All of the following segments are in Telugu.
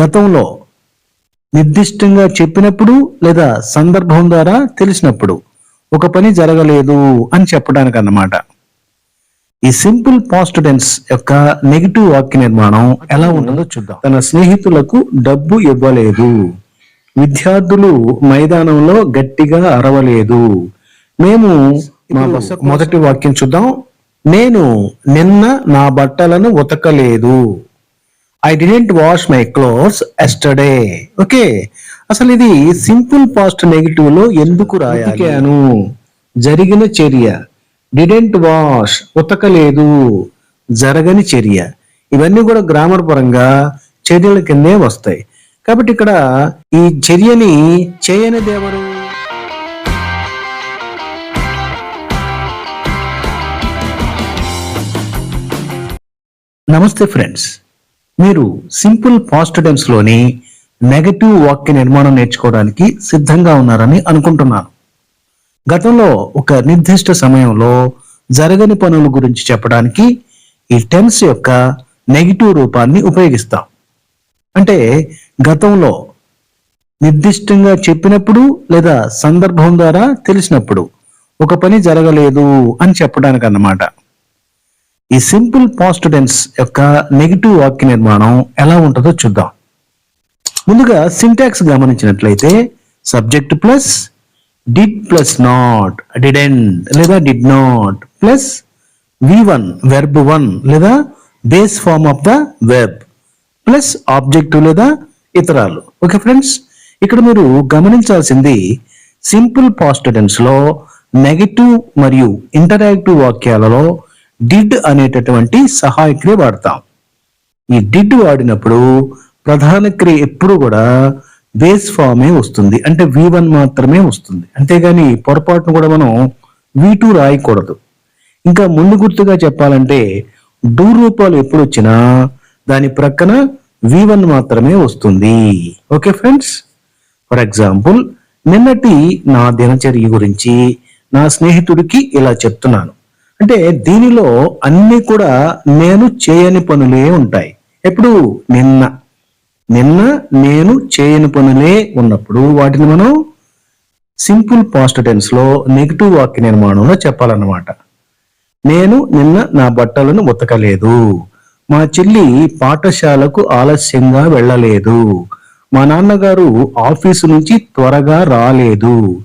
గతంలో నిర్దిష్టంగా చెప్పినప్పుడు లేదా సందర్భం ద్వారా తెలిసినప్పుడు ఒక పని జరగలేదు అని చెప్పడానికి అన్నమాట ఈ సింపుల్ పాస్ట్ టెన్స్ యొక్క నెగిటివ్ వాక్య నిర్మాణం ఎలా ఉంటుందో చూద్దాం. తన స్నేహితులకు డబ్బు ఇవ్వలేదు. విద్యార్థులు మైదానంలో గట్టిగా అరవలేదు. మేము మా మొదటి వాక్యం చూద్దాం. నేను నిన్న నా బట్టలను ఉతకలేదు. I didn't wash my clothes yesterday okay అసలు ఇది సింపుల్ పాస్ట్ నెగిటివ్లో ఎందుకు రాయాను జరిగిన చర్య. డిడెంట్ వాష్ ఉతకలేదు. జరగని చర్య. ఇవన్నీ కూడా గ్రామర్ పరంగా చర్యల కిందే వస్తాయి. కాబట్టి ఇక్కడ ఈ చర్యని చేయని దేవరు నమస్తే ఫ్రెండ్స్. మీరు సింపుల్ పాస్ట్లోని నెగటివ్ వాక్య నిర్మాణం నేర్చుకోవడానికి సిద్ధంగా ఉన్నారని అనుకుంటున్నాను. గతంలో ఒక నిర్దిష్ట సమయంలో జరగని పనుల గురించి చెప్పడానికి ఈ టెన్స్ యొక్క నెగిటివ్ రూపాన్ని ఉపయోగిస్తాం. అంటే గతంలో నిర్దిష్టంగా చెప్పినప్పుడు లేదా సందర్భం ద్వారా తెలిసినప్పుడు ఒక పని జరగలేదు అని చెప్పడానికి అన్నమాట ఈ సింపుల్ పాస్ట్ టెన్స్ యొక్క నెగిటివ్ వాక్య నిర్మాణం ఎలా ఉంటుందో చూద్దాం. ముందుగా సింటాక్స్ గమనించినట్లయితే subject plus did plus not didn't లేదా did not plus V one verb one లేదా base form of the verb plus objective లేదా ఇతరాలు. ఓకే ఫ్రెండ్స్ ఇక్కడ మీరు గమనించాల్సింది సింపుల్ పాస్ట్ టెన్స్లో నెగటివ్ మరియు ఇంటరాక్టివ్ వాక్యాలలో డిడ్ అనేటటువంటి సహాయక్రియ వాడతాం. ఈ డిడ్ వాడినప్పుడు ప్రధాన క్రియ ఎప్పుడు కూడా బేస్ ఫామే వస్తుంది. అంటే వి వన్ మాత్రమే వస్తుంది. అంతేగాని పొరపాటును కూడా మనం వి టూ రాయకూడదు. ఇంకా ముందు గుర్తుగా చెప్పాలంటే డూ రూపాలు ఎప్పుడు వచ్చినా దాని ప్రక్కన వి వన్ మాత్రమే వస్తుంది. Okay friends? ఫర్ ఎగ్జాంపుల్ నిన్నటి నా దినచర్య గురించి నా స్నేహితుడికి ఇలా చెప్తున్నాను. అంటే దీనిలో అన్ని కూడా నేను చేయని పనులే ఉంటాయి. ఎప్పుడు? నిన్న. నిన్న నేను చేయని పనులే ఉన్నప్పుడు వాటిని మనం సింపుల్ పాస్ట్ టెన్స్లో నెగిటివ్ వాక్య నిర్మాణంలో చెప్పాలన్నమాట. నేను నిన్న నా బట్టలను ఉతకలేదు మా చెల్లి పాఠశాలకు ఆలస్యంగా వెళ్ళలేదు. మా నాన్నగారు ఆఫీసు నుంచి త్వరగా రాలేదు.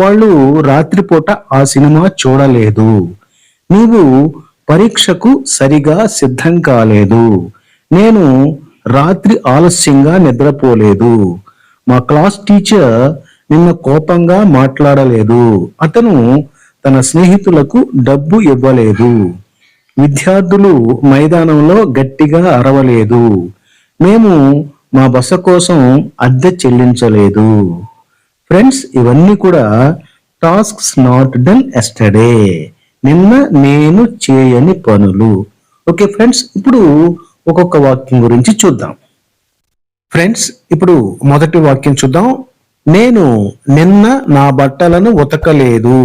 వాళ్ళు రాత్రిపూట ఆ సినిమా చూడలేదు. నీవు పరీక్షకు సరిగా సిద్ధం కాలేదు. నేను రాత్రి ఆలస్యంగా నిద్రపోలేదు. మా క్లాస్ టీచర్ నిన్న కోపంగా మాట్లాడలేదు. అతను తన స్నేహితులకు డబ్బు ఇవ్వలేదు. విద్యార్థులు మైదానంలో గట్టిగా అరవలేదు. మేము మా బస కోసం అద్దె చెల్లించలేదు. ఫ్రెండ్స్ ఇవన్నీ కూడా టాస్క్స్ నాట్ డన్ ఎస్టర్డే. నిన్న నేను చేయని పనులు. ఓకే ఫ్రెండ్స్ ఇప్పుడు ఒక్కొక్క వాక్యం గురించి చూద్దాం. ఫ్రెండ్స్ ఇప్పుడు మొదటి వాక్యం చూద్దాం. నేను నిన్న నా బట్టలను ఉతకలేదు.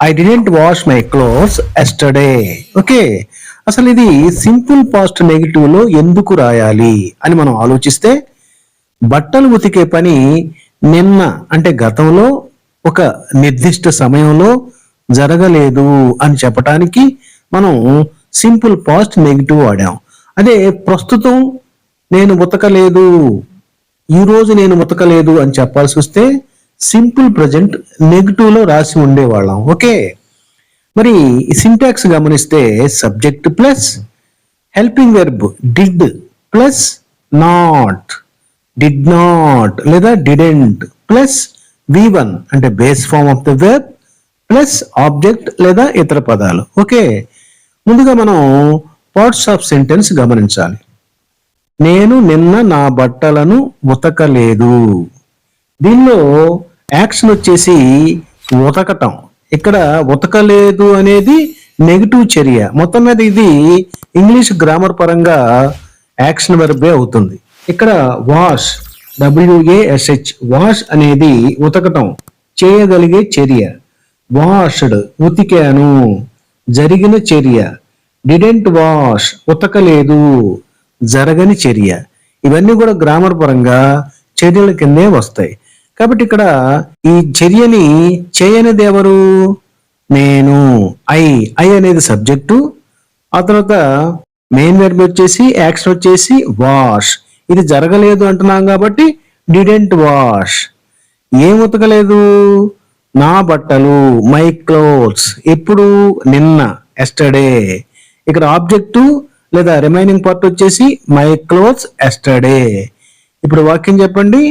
I didn't wash my clothes yesterday okay అసలు ఇది సింపుల్ పాస్ట్ నెగిటివ్లో ఎందుకు రాయాలి అని మనం ఆలోచిస్తే బట్టలు ఉతికే పని నిన్న అంటే గతంలో ఒక నిర్దిష్ట సమయంలో జరగలేదు అని చెప్పటానికి మనం సింపుల్ పాస్ట్ నెగిటివ్ వాడాం. అదే ప్రస్తుతం నేను ఉతకలేదు ఈరోజు నేను ఉతకలేదు అని చెప్పాల్సి వస్తే సింపుల్ ప్రజెంట్ నెగిటివ్లో రాసి ఉండేవాళ్ళం. ఓకే? మరి సింటాక్స్ గమనిస్తే subject plus helping verb did plus not did not లేదా డిడెంట్ ప్లస్ వి వన్ అంటే base form of the verb plus object లేదా ఇతర పదాలు. ఓకే. ముందుగా మనం పార్ట్స్ ఆఫ్ సెంటెన్స్ గమనించాలి. నేను నిన్న నా బట్టలను ఉతకలేదు. దీనిలో యాక్షన్ వచ్చేసి ఉతకటం. ఇక్కడ ఉతకలేదు అనేది నెగిటివ్ చర్య. మొత్తం మీద ఇది ఇంగ్లీష్ గ్రామర్ పరంగా యాక్షన్ వెర్బే అవుతుంది. ఇక్కడ wash W A S H wash అనేది ఉతకటం. చేయగలిగే చర్య. వాష్డ్ ఉతికాను. జరిగిన చర్య. డిడెంట్ వాష్ ఉతకలేదు. జరగని చర్య. ఇవన్నీ కూడా గ్రామర్ పరంగా చర్యల కిందే వస్తాయి. కాబట్టి ఇక్కడ ఈ చర్యని చేయనిది ఎవరు? నేను. ఐ ఐ అనేది సబ్జెక్టు ఆ తర్వాత మెయిన్ వెర్బ్ వచ్చేసి యాక్షన్ వచ్చేసి వాష్ ఇది జరగలేదు అంటున్నాం కాబట్టి డిడెంట్ వాష్ ఏం ఉతకలేదు? నా బట్టలు మై క్లోత్స్ ఎప్పుడు నిన్న ఎస్టర్డే ఇక్కడ ఆబ్జెక్టు లేదా రిమైనింగ్ పార్ట్ వచ్చేసి మై క్లోత్స్ ఎస్టర్డే ఇప్పుడు వాక్యం చెప్పండి.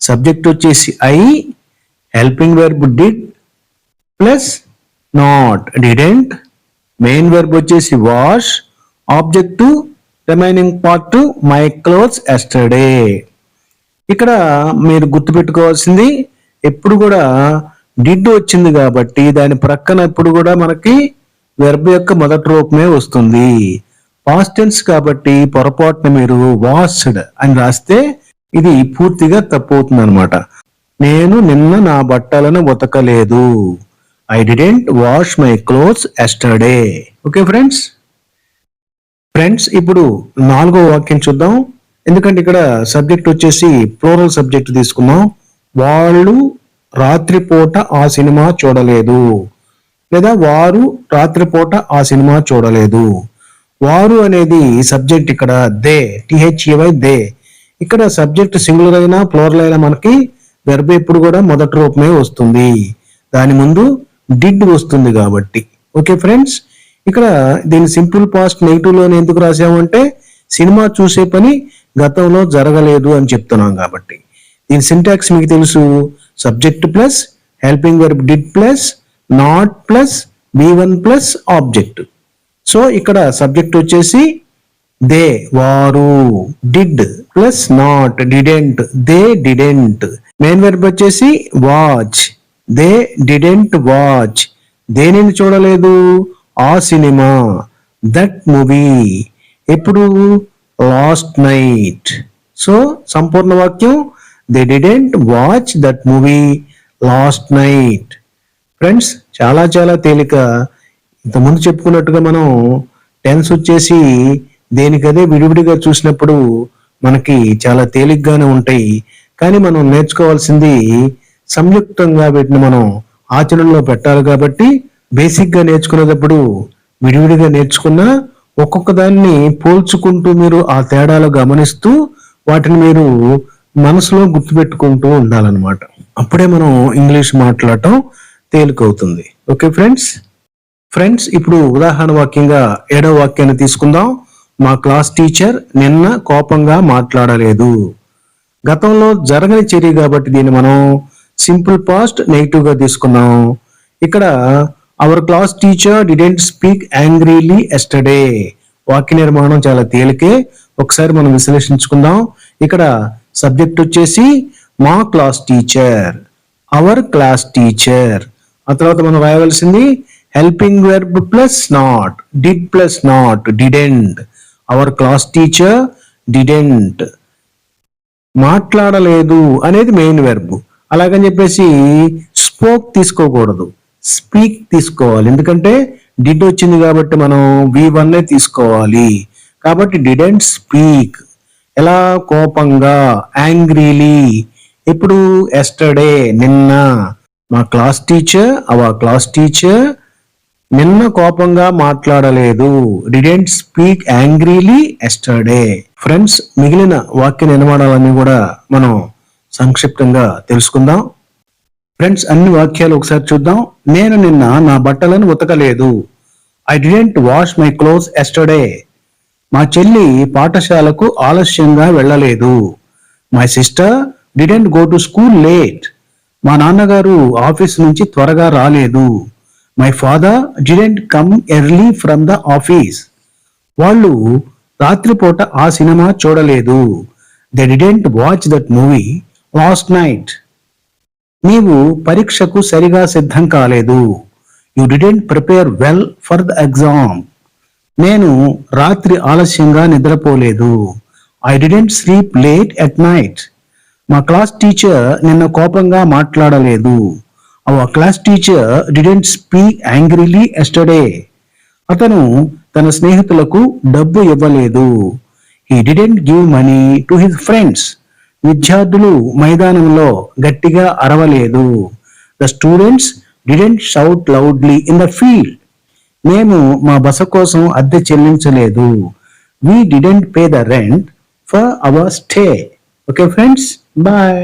సబ్జెక్ట్ వచ్చేసి I helping verb did plus not didn't main verb వచ్చేసి wash object remaining part my clothes yesterday ఇక్కడ మీరు గుర్తుపెట్టుకోవాల్సింది ఎప్పుడు కూడా డిడ్ వచ్చింది కాబట్టి దాని ప్రక్కన ఎప్పుడు కూడా మనకి వెర్బ్ యొక్క మొదటి రూపమే వస్తుంది. పాస్ట్ టెన్స్ కాబట్టి పొరపాటున మీరు వాస్డ్ అని రాస్తే ఇది పూర్తిగా తప్పు అవుతుంది అనమాట నేను నిన్న నా బట్టలను ఉతకలేదు. I didn't wash my clothes yesterday okay friends friends ఇప్పుడు నాలుగో వాక్యం చూద్దాం. ఎందుకంటే ఇక్కడ సబ్జెక్ట్ వచ్చేసి ఫ్లోరల్ సబ్జెక్ట్ తీసుకున్నాం వాళ్ళు రాత్రిపూట ఆ సినిమా చూడలేదు. లేదా వారు రాత్రిపూట ఆ సినిమా చూడలేదు. వారు అనేది సబ్జెక్ట్ ఇక్కడ they T H E Y they. ఇక్కడ సబ్జెక్ట్ సింగులర్ అయినా ప్లోరల్ అయినా మనకి వెర్బ్ ఎప్పుడు కూడా మొదటి రూపమే వస్తుంది. దాని ముందు డిడ్ వస్తుంది కాబట్టి. Okay friends? ఇక్కడ దీని సింపుల్ పాస్ట్ నెగిటివ్లోనే ఎందుకు రాసామంటే సినిమా చూసే పని గతంలో జరగలేదు అని చెప్తున్నాం కాబట్టి. దీని సింటాక్స్ మీకు తెలుసు subject plus helping verb did plus not plus B one plus object so ఇక్కడ సబ్జెక్ట్ వచ్చేసి దే వారు did plus not didn't they didn't main verb వచ్చేసి వాచ్ దే డిడెంట్ వాచ్ దేనిని చూడలేదు? ఆ సినిమా. దట్ మూవీ ఎప్పుడు? లాస్ట్ నైట్ సో సంపూర్ణ వాక్యం they didn't watch that movie last night friends చాలా చాలా తేలిక. ఇంతకుముందు చెప్పుకున్నట్టుగా మనం టెన్స్ వచ్చేసి దేనికదే విడివిడిగా చూసినప్పుడు మనకి చాలా తేలిగ్గానే ఉంటాయి. కానీ మనం నేర్చుకోవాల్సింది సంయుక్తంగా వీటిని మనం ఆచరణలో పెట్టాలి కాబట్టి బేసిక్గా నేర్చుకునేటప్పుడు విడివిడిగా నేర్చుకున్నా ఒక్కొక్క దాన్ని పోల్చుకుంటూ మీరు ఆ తేడాలు గమనిస్తూ వాటిని మీరు మనసులో గుర్తుపెట్టుకుంటూ ఉండాలన్నమాట. అప్పుడే మనం ఇంగ్లీష్ మాట్లాడటం తేలికవుతుంది. Okay friends? ఫ్రెండ్స్ ఇప్పుడు ఉదాహరణ వాక్యంగా ఏడవ వాక్యాన్ని తీసుకుందాం. మా క్లాస్ టీచర్ నిన్న కోపంగా మాట్లాడలేదు. గతంలో జరగని చర్య కాబట్టి దీన్ని మనం సింపుల్ పాస్ట్ నెగిటివ్గా తీసుకున్నాం ఇక్కడ our class teacher didn't speak angrily yesterday వాక్య నిర్మాణం చాలా తేలికే. ఒకసారి మనం విశ్లేషించుకుందాం. ఇక్కడ సబ్జెక్ట్ వచ్చేసి మా class teacher our class teacher ఆ తర్వాత మనం రాయవలసింది helping verb plus not did plus not didn't our class teacher didn't మాట్లాడలేదు అనేది మెయిన్ వెర్బ్ అలాగని చెప్పేసి స్పోక్ తీసుకోకూడదు స్పీక్ తీసుకోవాలి. ఎందుకంటే డిడ్ వచ్చింది కాబట్టి మనం వి వన్ తీసుకోవాలి. కాబట్టి డిడెంట్ స్పీక్ ఎలా కోపంగా యాంగ్రీలీ ఇప్పుడు ఎస్టర్డే నిన్న మా class teacher our class teacher నిన్న కోపంగా మాట్లాడలేదు. Didn't speak angrily yesterday friends మిగిలిన వాక్య నిర్మాణాలన్నీ కూడా మనం సంక్షిప్తంగా తెలుసుకుందాం. ఫ్రెండ్స్ అన్ని వాక్యాలు ఒకసారి చూద్దాం. నేను నిన్న నా బట్టలను ఉతకలేదు. I didn't wash my clothes yesterday మా చెల్లి పాఠశాలకు ఆలస్యంగా వెళ్ళలేదు. My sister didn't go to school late మా నాన్నగారు ఆఫీస్ నుంచి త్వరగా రాలేదు. My father didn't come early from the office వాళ్ళు రాత్రిపూట ఆ సినిమా చూడలేదు. They didn't watch that movie last night నీవు పరీక్షకు సరిగా సిద్ధం కాలేదు. You didn't prepare well for the exam నేను రాత్రి ఆలస్యంగా నిద్రపోలేదు. I didn't sleep late at night మా క్లాస్ టీచర్ నిన్న కోపంగా మాట్లాడలేదు. Our class teacher didn't speak angrily yesterday అతను తన స్నేహితులకు డబ్బు ఇవ్వలేదు. He didn't give money to his friends విద్యార్థులు మైదానంలో గట్టిగా అరవలేదు. The students didn't shout loudly in the field మేము మా బస కోసం అద్దె చెల్లించలేదు. We didn't pay the rent for our stay okay friends bye